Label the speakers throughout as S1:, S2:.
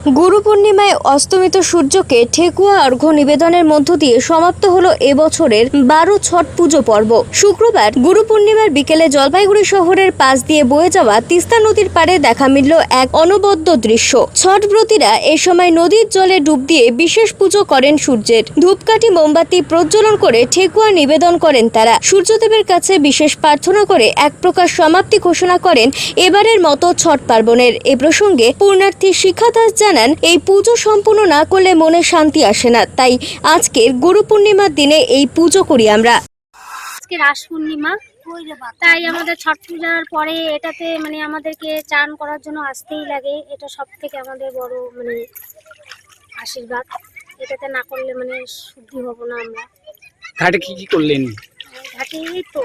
S1: গুরু পূর্ণিমায় অস্তমিত সূর্যকে ঠেকুয়া অর্ঘ্য নিবেদনের মধ্য দিয়ে সমাপ্ত হলো এবছরের বারো ছট পুজো পর্ব। শুক্রবার গুরু পূর্ণিমার বিকেলে জলপাইগুড়ি শহরের পাশ দিয়ে বয়ে যাওয়া তিস্তা নদীর পাড়ে দেখা মিলল এক অনবদ্য দৃশ্য। ছটব্রতীরা এ সময় নদীর জলে ডুব দিয়ে বিশেষ পুজো করেন সূর্যের। ধূপকাঠি, মোমবাতি প্রজ্বলন করে ঠেকুয়া নিবেদন করেন তারা। সূর্যদেবের কাছে বিশেষ প্রার্থনা করে এক প্রকার সমাপ্তি ঘোষণা করেন এবারের মতো ছট পার্বণের। এ প্রসঙ্গে পূর্ণার্থী শিক্ষা দাস জানান এই পুজো সম্পূর্ণ না করলে মনে শান্তি আসে না। তাই আজকের গুরু পূর্ণিমার দিনে এই পুজো করি আমরা।
S2: আজকে রাস পূর্ণিমা তাই আমাদের ছট পূজার পরে এটাতে মানে আমাদেরকে চান করার জন্য আসতেই লাগে। এটা সব থেকে আমাদের বড় মানে আশীর্বাদ। এটাতে না করলে মানে শুদ্ধি হব না আমরা।
S3: ঘাটে কি কি করলেন?
S2: ঘাটে এই তো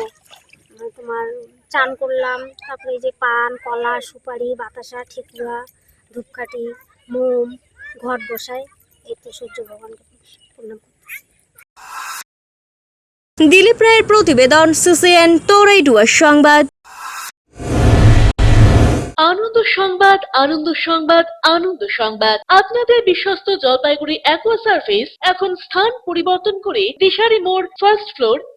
S2: তোমার চান করলাম তারপরে এই যে পান কলা সুপারি বাতাসা ঠেকুয়া ধূপকাঠি মোম ঘট বসায় এই তো সূর্য ভগবানকে প্রণাম করতেছি।
S1: দিলীপ রায়ের প্রতিবেদন সিসিএন তোরাইডুয়ার সংবাদ
S4: আনন্দ সংবাদ আনন্দ সংবাদ আনন্দ সংবাদ আপনাদের বিশ্বস্ত জলপাইগুড়ি অ্যাকোয়া সার্ভিস এখন স্থান পরিবর্তন করে দিশারি মোড় ফার্স্ট ফ্লোর